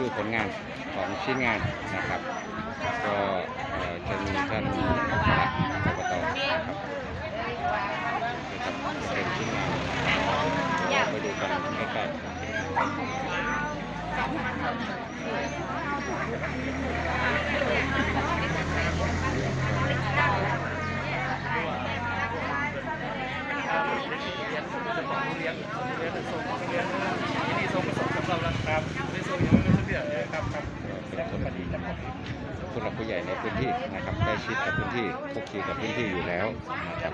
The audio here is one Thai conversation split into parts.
ดูผลงานของชิ้นงานนะครับ ก็จะมีท่านประหลัดอบตนะครับเป็นชิ้นงานเราไปดูกันใกล้ๆ ใหญ่ในพื้นที่นะครับใกล้ชิดกับพื้นที่คุกคีกับพื้นที่อยู่แล้วนะครับ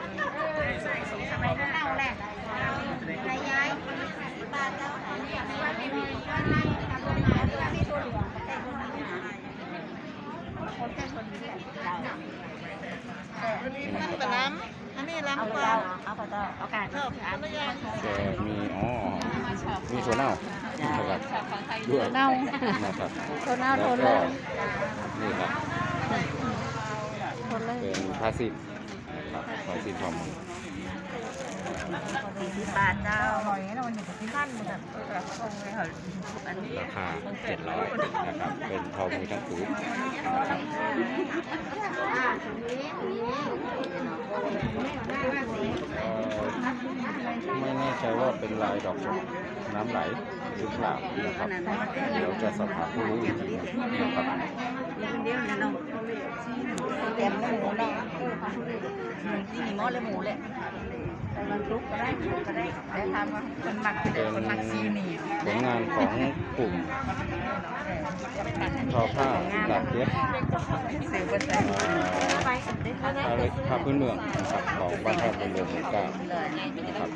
มันเป็นน้ำอันนี้เอาล้ำไปปลาเอาเอาไปต่อเอาการชอบอันนี้ยังจะมีอ๋อมีโซเน่านะครับด้วยเน่านะครับโซเน่าโทนเลวยนี่ครับ เลยเป็นพาสิบนะครับพาสิบทอมสี่สิบบาทเจ้าอร่อยนะมันอยู่กับที่ท่านมันแบบตรงเลยค่ะอันนี้ราคา700นะครับ เป็นทองมือทั้งผืนนะครับไม่แน่ใจว่าเป็นลายดอกน้ำไหลหรือเปล่านะครับ เดี๋ยวจะสอบถามผู้รู้อีกทีนะครับ เดียวเนี่ยน้องเต็มหมูเนาะ นี่มีหม้อเลยหมูเลยใส่มันลุกก็ได้ก็ได้ได้ทำว่าคนหมักเป็นคนหมักซีนี่ผลงานของกลุ่มทอผ้าหลักเย็บสื่อภาษาเอ่อไปได้ทำได้ผ้าเล็กผ้าพื้นเมืองนะครับของบ้านท่าเป็นเรือนหมู่เก้าเลยนะครับ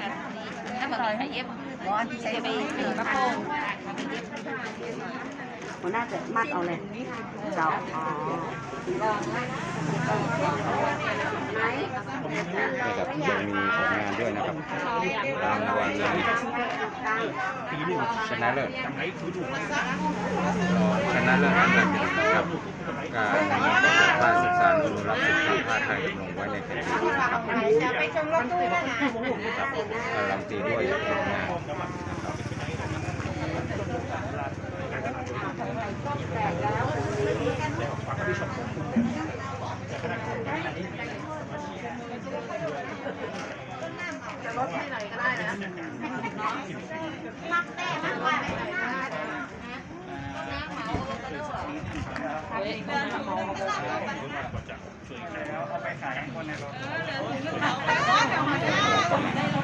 ถ้ามันให้เย็บหมอที่ใช้ไปถือกระโปรง หัวหน้าจะมัดเอาเลยเจ้าอ๋อนะครับยังมีผลงานด้วยนะครับรางวัลชนะเลิศชนะเลิศอันดับหนึ่งนะครับการประกวดผ้าศึกษาอนุรักษ์สินค้าผ้าไทยลงไว้ในแผ่นดินนะครับไปชมรถตู้นะครับการันตีด้วยผลงาน นะครับรถที่ไหนก็ได้นะเอาไปขายให้คนในรถ